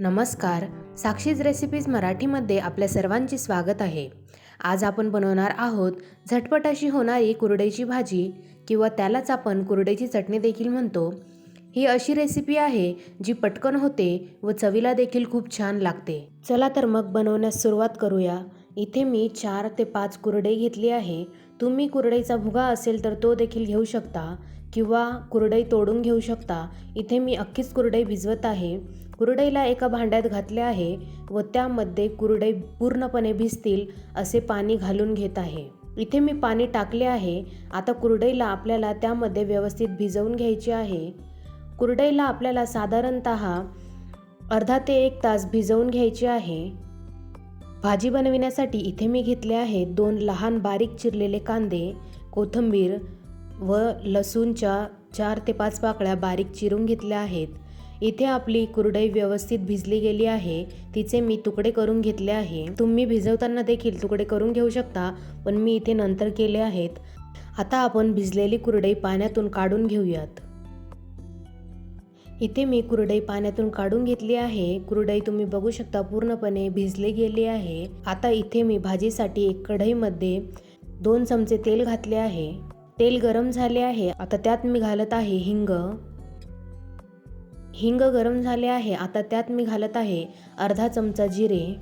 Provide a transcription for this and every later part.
नमस्कार. साक्षीज रेसिपीज मराठीमध्ये आपल्या सर्वांचे स्वागत आहे. आज आपण बनवणार आहोत झटपट अशी होणारी कुरडईची भाजी किंवा त्यालाच आपण कुरडईची चटणी देखील म्हणतो. ही अशी रेसिपी आहे जी पटकन होते व चवीला देखील खूप छान लागते. चला तर मग बनवण्यास सुरुवात करूया. इथे मी चार ते पाच कुरडई घेतली आहे. तुम्ही कुरडईचा भुगा असेल तर तो देखील घेऊ शकता. किंवा कुरडई तोडून घेऊ शकता. इथे मी अख्खीच कुरडई भिजवत आहे. कुरडईला एका भांड्यात घातले आहे व त्यामध्ये कुरडई पूर्णपणे भिजतील असे पाणी घालून घेत आहे. इथे मी पाणी टाकले आहे. आता कुरडईला आपल्याला त्यामध्ये व्यवस्थित भिजवून घ्यायची आहे. कुरडईला आपल्याला साधारणत अर्धा ते एक तास भिजवून घ्यायची आहे. भाजी बनविण्यासाठी इथे मी घेतले आहे दोन लहान बारीक चिरलेले कांदे कोथिंबीर व लसूणच्या चार ते पाच पाकळ्या बारीक चिरून घेतल्या आहेत. इथे आपली कुरडई व्यवस्थित भिजली गेली आहे. तिचे मी तुकडे करून घेतले आहे. तुम्ही भिजवताना देखील तुकडे करून घेऊ शकता पण मी इथे नंतर केले आहेत. आता आपण भिजलेली कुरडई पाण्यातून काढून घेऊयात. इथे मी कुरडई पाण्यातून काढून घेतली आहे. कुरडई तुम्ही बघू शकता पूर्णपणे भिजली गेली आहे. आता इथे मी भाजीसाठी एक कढईमध्ये दोन चमचे तेल घातले आहे. तेल गरम झाले आहे. आता त्यात मी घालत आहे हिंग. हिंग गरम झाले आहे. आता त्यात मी घालत आहे अर्धा चमचा जिरे.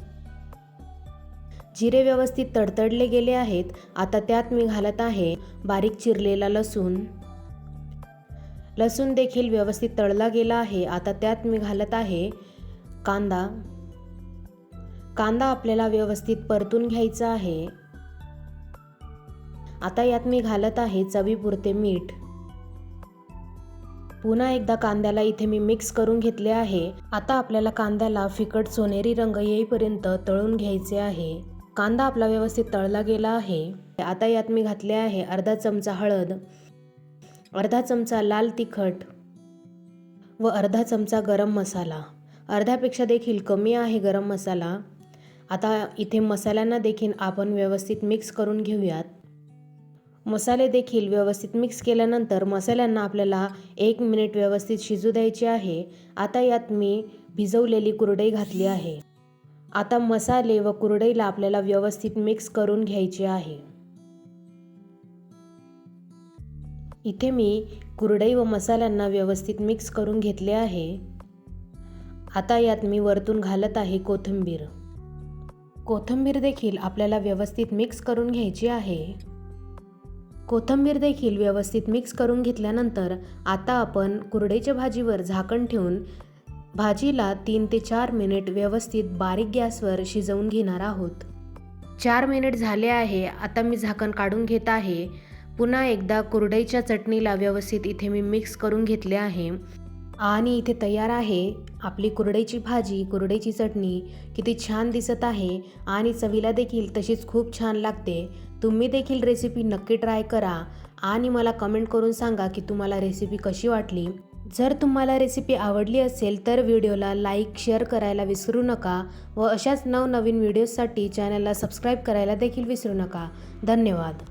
जिरे व्यवस्थित तडतडले गेले आहेत. आता त्यात मी घालत आहे बारीक चिरलेला लसूण. लसूण देखील व्यवस्थित तळला गेला आहे. आता त्यात मी घालत आहे कांदा. कांदा आपल्याला व्यवस्थित परतून घ्यायचा आहे. आता यात मी घालत आहे चवीपुरते मीठ. पुन्हा एकदा कांद्याला इथे मी मिक्स करून घेतले आहे. आता आपल्याला कांद्याला फिकट सोनेरी रंग येईपर्यंत तळून घ्यायचे आहे. कांदा आपला व्यवस्थित तळला गेला आहे. आता यात मी घातले आहे अर्धा चमचा हळद अर्धा चमचा लाल तिखट व अर्धा चमचा गरम मसाला. अर्ध्यापेक्षा देखील कमी आहे गरम मसाला. आता इथे मसाल्यांना देखील आपण व्यवस्थित मिक्स करून घेऊयात. मसाले देखील व्यवस्थित मिक्स केल्यानंतर मसाल्यांना आपल्याला एक मिनिट व्यवस्थित शिजू द्यायचे आहे. आता यात मी भिजवलेली कुरडई घातली आहे. आता मसाले व कुरडईला आपल्याला व्यवस्थित मिक्स करून घ्यायचे आहे. इथे मी कुरडई व मसाल्यांना व्यवस्थित मिक्स करून घेतले आहे. आता यात मी वरतून घालत आहे कोथिंबीर. कोथिंबीर देखील आपल्याला व्यवस्थित मिक्स करून घ्यायची आहे. कोथिंबीर देखील व्यवस्थित मिक्स करून घेतल्यानंतर आता आपण कुरडेच्या भाजीवर झाकण ठेवून भाजीला तीन ते चार मिनिट व्यवस्थित बारीक गॅसवर शिजवून घेणार आहोत. चार मिनिट झाले आहे आता मी झाकण काढून घेत आहे. पुन्हा एकदा कुरडईच्या चटणीला व्यवस्थित इथे मी मिक्स करून घेतले आहे. आणि इथे तयार आहे. आपली कुरडईची भाजी कुरडईची चटणी किती छान दिसत आहे आणि चवीला देखील तशीच खूप छान लागते. तुम्ही देखील रेसिपी नक्की ट्राय करा आणि मला कमेंट करून सांगा की तुम्हाला रेसिपी कशी वाटली. जर तुम्हाला रेसिपी आवडली असेल तर व्हिडिओला लाईक शेअर करायला विसरू नका व अशाच नवनवीन व्हिडिओजसाठी चॅनलला सबस्क्राईब करायला देखील विसरू नका. धन्यवाद.